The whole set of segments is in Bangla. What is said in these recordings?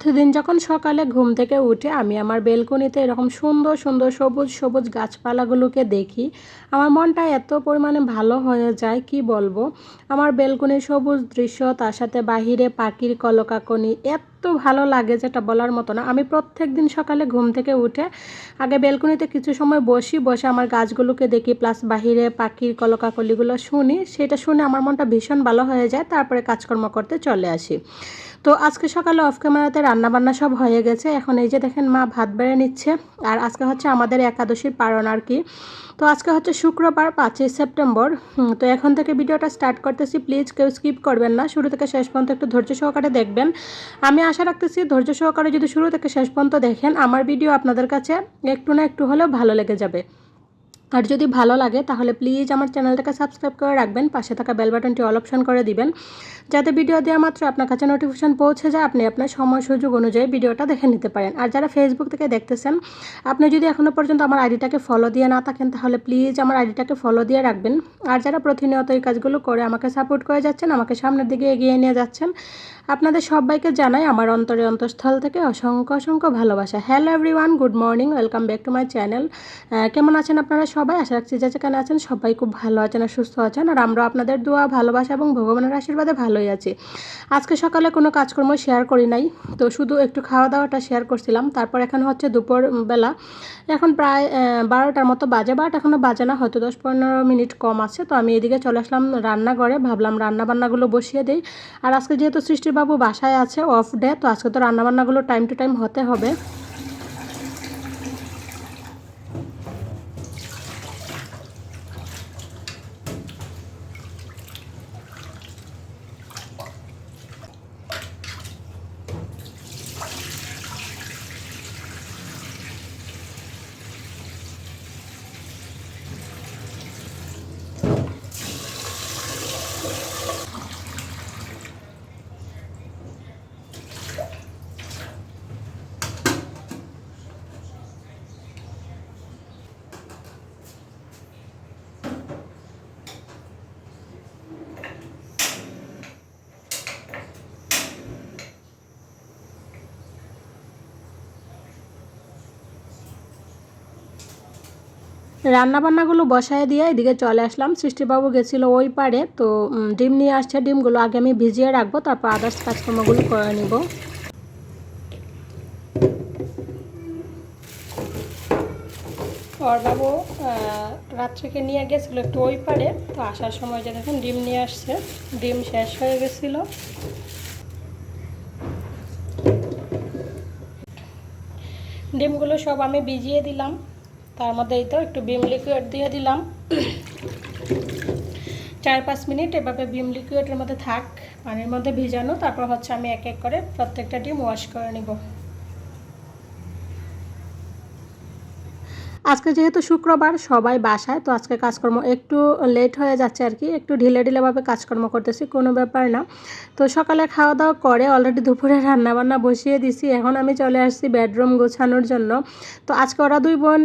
প্রতিদিন যখন সকালে ঘুম থেকে উঠে আমি আমার বেলকনিতে এরকম সুন্দর সুন্দর সবুজ সবুজ গাছপালাগুলোকে দেখি, আমার মনটা এত পরিমাণে ভালো হয়ে যায়, কি বলব? আমার বেলকনির সবুজ দৃশ্য, তার সাথে বাহিরে পাখির কলকাকনি, এত ভালো লাগে যেটা বলার মতো না। আমি প্রত্যেক দিন সকালে ঘুম থেকে উঠে আগে বেলকনিতে কিছু সময় বসি, বসে আমার গাছগুলোকে দেখি, প্লাস বাহিরে পাখির কলকাকলিগুলো শুনি, সেটা শুনে আমার মনটা ভীষণ ভালো হয়ে যায়, তারপরে কাজকর্ম করতে চলে আসি। তো আজকে সকালে অফ ক্যামেরাতে রান্নাবান্না সব হয়ে গেছে। এখন এই যে দেখেন মা ভাত বেড়ে নিচ্ছে, আর আজকে হচ্ছে আমাদের একাদশীর পারণ আর কি। তো আজকে হচ্ছে শুক্রবার, পাঁচই সেপ্টেম্বর। তো এখন থেকে ভিডিওটা স্টার্ট করতেছি। প্লিজ কেউ স্কিপ করবেন না। শুরু থেকে শেষ পর্যন্ত একটু ধৈর্য সহকারে দেখবেন। আমি আশা রাখতেছি ধৈর্য সহকারে যদি শুরু থেকে শেষ পর্যন্ত দেখেন, আমার ভিডিও আপনাদের কাছে একটু না একটু হলেও ভালো লেগে যাবে। আর যদি ভালো লাগে, তাহলে প্লিজ আমার চ্যানেলটাকে সাবস্ক্রাইব করে রাখবেন। পাশে থাকা বেল বাটনটি অল অপশন করে দিবেন। যাতে ভিডিও দেওয়া মাত্র আপনার কাছে নোটিফিকেশন পৌঁছে যায়, আপনি আপনার সময় সুযোগ অনুযায়ী ভিডিওটা দেখে নিতে পারেন। আর যারা ফেসবুক থেকে দেখতেছেন, আপনি যদি এখনও পর্যন্ত আমার আইডিটাকে ফলো দিয়ে না থাকেন, তাহলে প্লিজ আমার আইডিটাকে ফলো দিয়ে রাখবেন। আর যারা প্রতিনিয়ত এই কাজগুলো করে আমাকে সাপোর্ট করে যাচ্ছেন, আমাকে সামনের দিকে এগিয়ে নিয়ে যাচ্ছেন, আপনাদের সবাইকে জানাই আমার অন্তরে অন্তঃস্থল থেকে অসংখ্য অসংখ্য ভালোবাসা। Hello everyone good morning welcome back to my channel কেমন আছেন আপনারা সবাই? আশা রাখছি যে যেখানে আছেন সবাই খুব ভালো আছেন আর সুস্থ আছেন। আর আমরা আপনাদের দোয়া, ভালোবাসা এবং ভগবানের আশীর্বাদে ভালোই আছি। আজকে সকালে কোনো কাজকর্ম শেয়ার করি নাই। তো শুধু একটু খাওয়া দাওয়াটা শেয়ার করছিলাম। তারপর এখন হচ্ছে দুপুর বেলা। এখন প্রায় বারোটার মতো বাজে বাট এখনও বাজে না, হয়তো দশ পনেরো মিনিট কম আছে। তো আমি এদিকে চলে আসলাম রান্নাঘরে। ভাবলাম রান্না বান্নাগুলো বসিয়ে দিই। আর আজকে যেহেতু সৃষ্টিবাবু বাসায় আছে অফ ডে তো আজকে তো রান্নাবান্নাগুলো টাইম টু টাইম হতে হবে। রান্নাবান্নাগুলো বসায় দিয়ে এদিকে চলে আসলাম। সৃষ্টিবাবু গেছিল ওই পারে তো ডিম নিয়ে আসছে ডিমগুলো। আগে আমি ভিজিয়ে রাখব, তারপর আদার্স কাজকর্মগুলো করে নিব। বাবু রাত্রিকে নিয়ে গেছিল একটু ওই পারে তো আসার সময় যে দেখুন ডিম নিয়ে আসছে, ডিম শেষ হয়ে গেছিল। ডিমগুলো সব আমি ভিজিয়ে দিলাম। তার মধ্যে এই তো, একটু ভিম লিকুইড দিয়ে দিলাম। চার পাঁচ মিনিট এভাবে ভিম লিকুইডের মধ্যে থাক, পানির মধ্যে ভিজানো, তারপর হচ্ছে আমি এক এক করে প্রত্যেকটা ডিম ওয়াশ করে নিব। আজকে যেহেতু শুক্রবার, সবাই বাসায়, তো আজকে কাজকর্ম একটু লেট হয়ে যাচ্ছে আর কি। একটু ঢিলে ঢিলেভাবে কাজকর্ম করতেছি, কোনো ব্যাপার না। তো সকালে খাওয়া দাওয়া করে অলরেডি দুপুরে রান্নাবান্না বসিয়ে দিছি। এখন আমি চলে আসছি বেডরুম গোছানোর জন্য। তো আজকে ওরা দুই বোন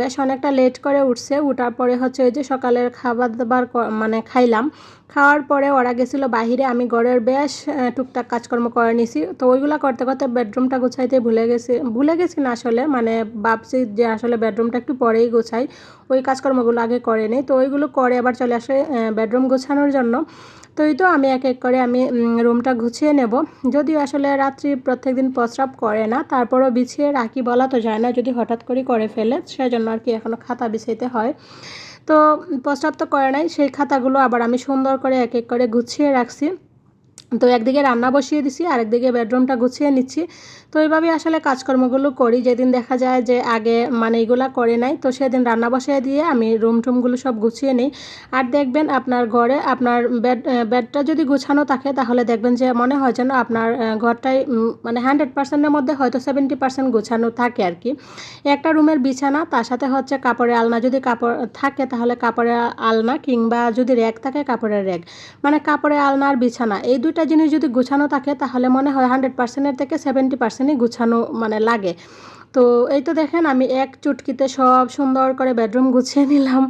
বেশ অনেকটা লেট করে উঠছে। উঠার পরে হচ্ছে ওই যে সকালের খাবার দাবার মানে খাইলাম। খাওয়ার পরে ওরা গেছিল বাহিরে, আমি ঘরের বেশ টুকটাক কাজকর্ম করে নিছি। তো ওইগুলো করতে করতে বেডরুমটা গুছাইতে ভুলে গেছি। ভুলে গেছি না আসলে মানে ভাবছি যে আসলে বেডরুমটা একটু পরেই গোছাই। ওই কাজকর্মগুলো আগে করে নেই। তো ওইগুলো করে আবার চলে আসে বেডরুম গোছানোর জন্য। তো এই তো আমি এক এক করে আমি রুমটা গুছিয়ে নেব। যদিও আসলে রাত্রি প্রত্যেক দিন প্রস্রাব করে না, তারপরও বিছিয়ে রাখি বলা তো যায় না, যদি হঠাৎ করে করে ফেলে, সেজন্য আর কি এখনও খাতা বিছাইতে হয়। তো প্রস্রাব তো করে নাই, সেই খাতাগুলো আবার আমি সুন্দর করে এক এক করে গুছিয়ে রাখছি। তো একদিকে রান্না বসিয়ে দিছি আর একদিকে বেডরুমটা গুছিয়ে নিচ্ছি। তো এইভাবেই আসলে কাজকর্মগুলো করি। যেদিন দেখা যায় যে আগে মানে এগুলা করে নাই, তো সেদিন রান্না বসিয়ে দিয়ে আমি রুম টুমগুলো সব গুছিয়ে নিই। আর দেখবেন আপনার ঘরে আপনার বেড বেডটা যদি গুছানো থাকে, তাহলে দেখবেন যে মনে হয় যেন আপনার ঘরটাই মানে হান্ড্রেড পার্সেন্টের মধ্যে হয়তো সেভেন্টি পার্সেন্ট গুছানো থাকে আর কি। একটা রুমের বিছানা, তার সাথে হচ্ছে কাপড়ের আলনা যদি কাপড় থাকে, তাহলে কাপড়ের আলনা কিংবা যদি র্যাক থাকে, কাপড়ের র্যাক মানে কাপড়ের আলনা আর বিছানা, এই দুইটা জিনিস যদি গুছানো থাকে, তাহলে মনে হয় হান্ড্রেড পার্সেন্টের থেকে সেভেন্টি পার্সেন্টই গুছানো মানে লাগে। তো এই তো দেখেন আমি এক চুটকিতে সব সুন্দর করে বেডরুম গুছিয়ে নিলাম।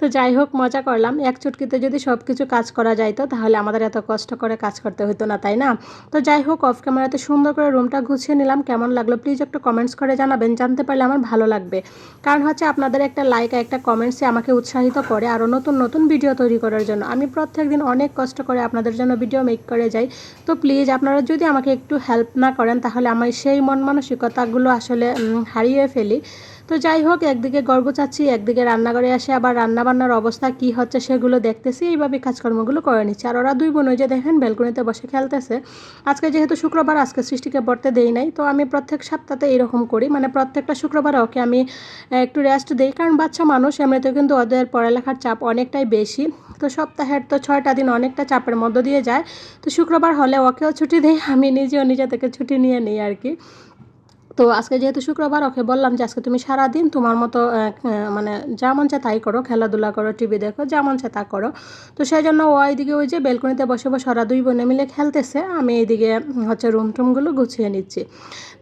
তো যাই হোক, মজা করলাম। এক চুটকিতে যদি সব কিছু কাজ করা যাইতো, তাহলে আমাদের এত কষ্ট করে কাজ করতে হতো না, তাই না? তো যাই হোক অফ ক্যামেরাতে সুন্দর করে রুমটা গুছিয়ে নিলাম। কেমন লাগল প্লিজ একটু কমেন্টস করে জানাবেন। জানতে পারলে আমার ভালো লাগবে। কারণ হচ্ছে আপনাদের একটা লাইক একটা কমেন্টসে আমাকে উৎসাহিত করে আরও নতুন নতুন ভিডিও তৈরি করার জন্য। আমি প্রত্যেক দিন অনেক কষ্ট করে আপনাদের জন্য ভিডিও মেক করে যাই। তো প্লিজ আপনারা যদি আমাকে একটু হেল্প না করেন, তাহলে আমার সেই মন মানসিকতাগুলো আসলে হারিয়ে ফেলি। তো যাই হোক, একদিকে গর্ব চাচ্ছি, একদিকে রান্নাঘরে আসে আবার রান্নাবান্নার অবস্থা কি হচ্ছে সেগুলো দেখতেছি, এইভাবে কাজকর্মগুলো করে নিচ্ছি। আর ওরা দুই বোন, ওই যে দেখেন, ব্যালকনিতে বসে খেলতেছে। আজকে যেহেতু শুক্রবার, আজকে সৃষ্টিকে পড়তে দেই নাই, তো আমি প্রত্যেক সপ্তাহে এরকম করি। মানে প্রত্যেকটা শুক্রবার ওকে আমি একটু রেস্ট দিই। কারণ বাচ্চা মানুষ, এমনিতেও কিন্তু ওদের পড়ালেখার চাপ অনেকটাই বেশি। তো সপ্তাহের তো ছয়টা দিন অনেকটা চাপের মধ্য দিয়ে যায়। তো শুক্রবার হলে ওকেও ছুটি দেই, আমি নিজেও নিজে থেকে ছুটি নিয়ে নিই আর কি। তো আজকে যেহেতু শুক্রবার, ওকে বললাম যে আজকে তুমি সারাদিন তোমার মতো মানে যা মন চায় তাই করো, খেলাধুলা করো টিভি দেখো, যা মন চায় তা করো। তো সেই জন্য ও এইদিকে ওই যে বেলকনিতে বসে বসে ওরা দুই বোনে মিলে খেলতেছে। আমি এইদিকে হচ্ছে রুম টুমগুলো গুছিয়ে নিচ্ছি।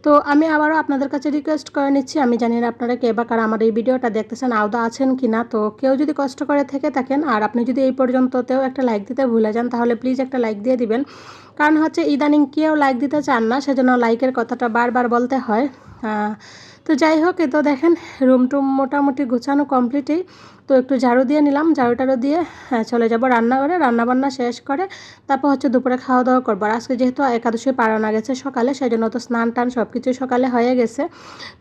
তো আমি আবারও আপনাদের কাছে রিকোয়েস্ট করে নিচ্ছি, আমি জানি না আপনারা কে বা কারা আমার এই ভিডিওটা দেখতেছেন, আওদা আছেন কি না তো কেউ যদি কষ্ট করে থেকে থাকেন, আর আপনি যদি এই পর্যন্ততেও একটা লাইক দিতে ভুলে যান, তাহলে প্লিজ একটা লাইক দিয়ে দিবেন। কারণ হচ্ছে ইদানিং কেউ লাইক দিতে চান না সেজন্য লাইকের কথাটা বারবার বলতে হয়। তো যাই হোক এ তো দেখেন রুম টুম মোটামুটি গোছানো কমপ্লিটই তো একটু ঝাড়ু দিয়ে নিলাম ঝাড়ু টাড়ু দিয়ে হ্যাঁ, চলে যাব রান্নাঘরে। রান্নাবান্না শেষ করে তারপর হচ্ছে দুপুরে খাওয়া দাওয়া করব আজকে যেহেতু একাদশী পাড়ানো গেছে সকালে সেই জন্য তো স্নান টান সব কিছু সকালে হয়ে গেছে।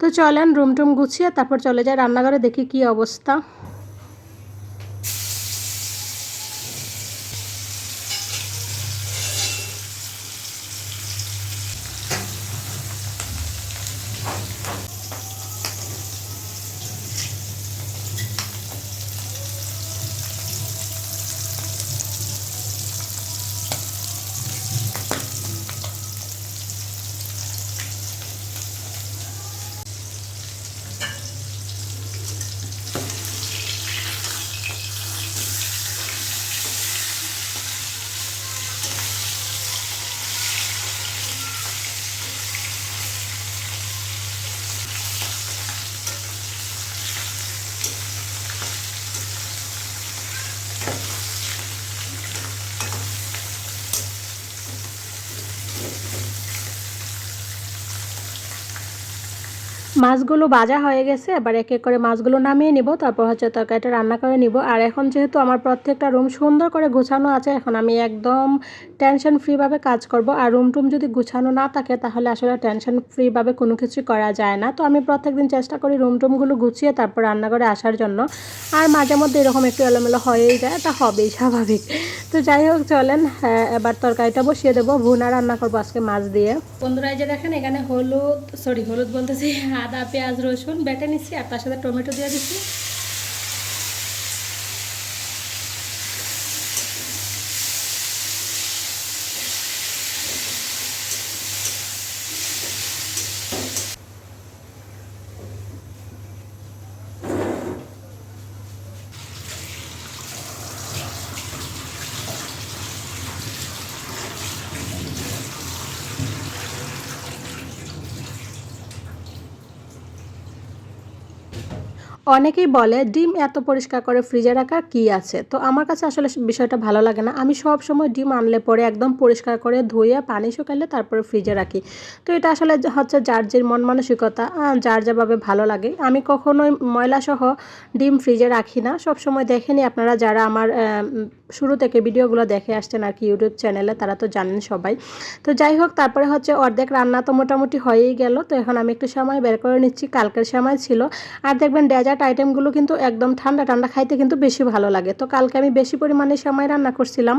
তো চলেন রুম টুম গুছিয়ে তারপর চলে যাই রান্নাঘরে দেখি কি অবস্থা। মাছগুলো ভাজা হয়ে গেছে, এবার এক এক করে মাছগুলো নামিয়ে নিব, তারপর হচ্ছে তরকারিটা রান্না করে নিব। আর এখন যেহেতু আমার প্রত্যেকটা রুম সুন্দর করে গুছানো আছে, এখন আমি একদম টেনশন ফ্রিভাবে কাজ করব। আর রুম টুম যদি গুছানো না থাকে, তাহলে আসলে টেনশন ফ্রিভাবে কোনো কিছু করা যায় না। তো আমি প্রত্যেকদিন চেষ্টা করি রুম টুমগুলো গুছিয়ে তারপর রান্নাঘরে আসার জন্য। আর মাঝে মধ্যে এরকম একটু এলোমেলো হয়েই যায়, তা হবেই স্বাভাবিক। তো যাই হোক, চলেন এবার তরকারিটা বসিয়ে দেবো। ভুনা রান্না করব আজকে মাছ দিয়ে। বন্ধুরা যে দেখেন, এখানে হলুদ সরি হলুদ বলতেছি আদা পেঁয়াজ রসুন বেটে নিচ্ছি আর তার সাথে টমেটো দিয়ে দিচ্ছি। অনেকেই বলে, ডিম এত পরিষ্কার করে ফ্রিজে রাখার কি আছে? তো আমার কাছে আসলে বিষয়টা ভালো লাগে না। আমি সব সময় ডিম আনলে পরে একদম পরিষ্কার করে ধুয়ে পানি শুকালে তারপরে ফ্রিজে রাখি। তো এটা আসলে হচ্ছে যার যে মন মানসিকতা যার যাভাবে ভালো লাগে। আমি কখনোই ময়লাসহ ডিম ফ্রিজে রাখি না। সব সময় দেখেনি আপনারা যারা আমার শুরু থেকে ভিডিওগুলো দেখে আসছেন আর কি ইউটিউব চ্যানেলে, তারা তো জানেন সবাই। তো যাই হোক, তারপরে হচ্ছে অর্ধেক রান্না তো মোটামুটি হয়েই গেল। তো এখন আমি একটু সময় বের করে নিচ্ছি, কালকের সময় ছিল। আর দেখবেন ডেজার্ট আইটেমগুলো কিন্তু একদম ঠান্ডা ঠান্ডা খাইতে কিন্তু বেশি ভালো লাগে। তো কালকে আমি বেশি পরিমাণে সময় রান্না করছিলাম,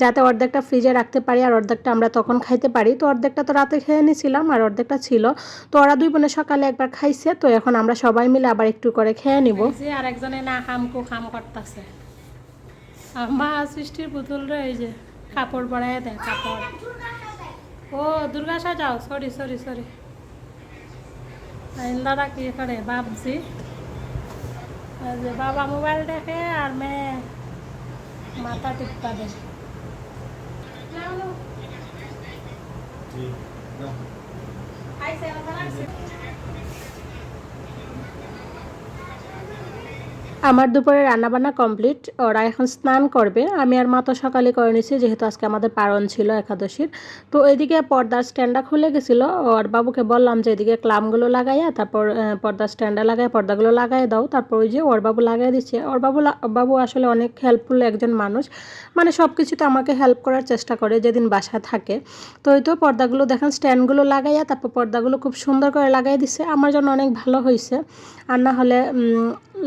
যাতে অর্ধেকটা ফ্রিজে রাখতে পারি আর অর্ধেকটা আমরা তখন খাইতে পারি। তো অর্ধেকটা তো রাতে খেয়ে নিয়েছিলাম আর অর্ধেকটা ছিল। তো ওরা দুই বোনে সকালে একবার খাইছে, তো এখন আমরা সবাই মিলে আবার একটু করে খেয়ে নিব। আর একজনে না খাম কু খাম করতেছে। মা সৃষ্টির পুতুল রে এই যে কাপড় পরায় দেয় কাপড়। ও দুর্গা সাজাও সরি সরি সরি দাদা কি করে? বাবজি যে বাবা মোবাইল দেখে আর মেয়ে মাথা টিপা দে আমার দুপুরে রান্নাবান্না কমপ্লিট, ওরা এখন স্নান করবে। আমি আর মা তো সকালে করে নিছি, যেহেতু আজকে আমাদের পারণ ছিল একাদশীর। তো এদিকে পর্দার স্ট্যান্ডটা খুলে গেছিল, ওর বাবুকে বললাম যে এদিকে ক্লামগুলো লাগাইয়া, তারপর পর্দার স্ট্যান্ডটা লাগাই পর্দাগুলো লাগাই দাও। তারপর ওই যে ওর বাবু লাগাই দিচ্ছে। ওর বাবু বাবু আসলে অনেক হেল্পফুল একজন মানুষ। মানে সব কিছুতে আমাকে হেল্প করার চেষ্টা করে যেদিন বাসা থাকে। তো ওই তো পর্দাগুলো দেখেন, স্ট্যান্ডগুলো লাগাইয়া, তারপর পর্দাগুলো খুব সুন্দর করে লাগাই দিছে। আমার জন্য অনেক ভালো হয়েছে আর না হলে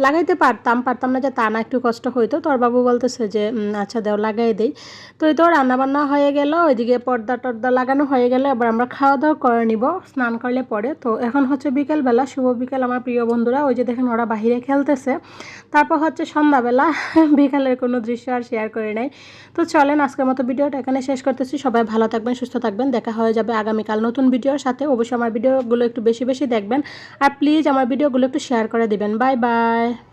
লাগাইতে পারতাম পারতাম না যে তা না একটু কষ্ট হইতো। তোর বাবু বলতেছে যে আচ্ছা দেও, লাগাই দেই। তো এই তো রান্নাবান্না হয়ে গেল, ওইদিকে পর্দা টর্দা লাগানো হয়ে গেল, এবার আমরা খাওয়া দাওয়া করে নিব, স্নান করলে পরে। তো এখন হচ্ছে বিকেলবেলা, শুভ বিকেল আমার প্রিয় বন্ধুরা, ওই যে দেখেন ওরা বাহিরে খেলতেছে। তারপর হচ্ছে সন্ধ্যাবেলা, বিকালের কোনো দৃশ্য আর শেয়ার করে নাই। তো চলেন, আজকের মতো ভিডিওটা এখানে শেষ করতেছি। সবাই ভালো থাকবেন, সুস্থ থাকবেন, দেখা হয়ে যাবে আগামীকাল নতুন ভিডিওর সাথে। অবশ্যই আমার ভিডিওগুলো একটু বেশি বেশি দেখবেন। আর প্লিজ আমার ভিডিওগুলো একটু শেয়ার করে দিবেন। Bye bye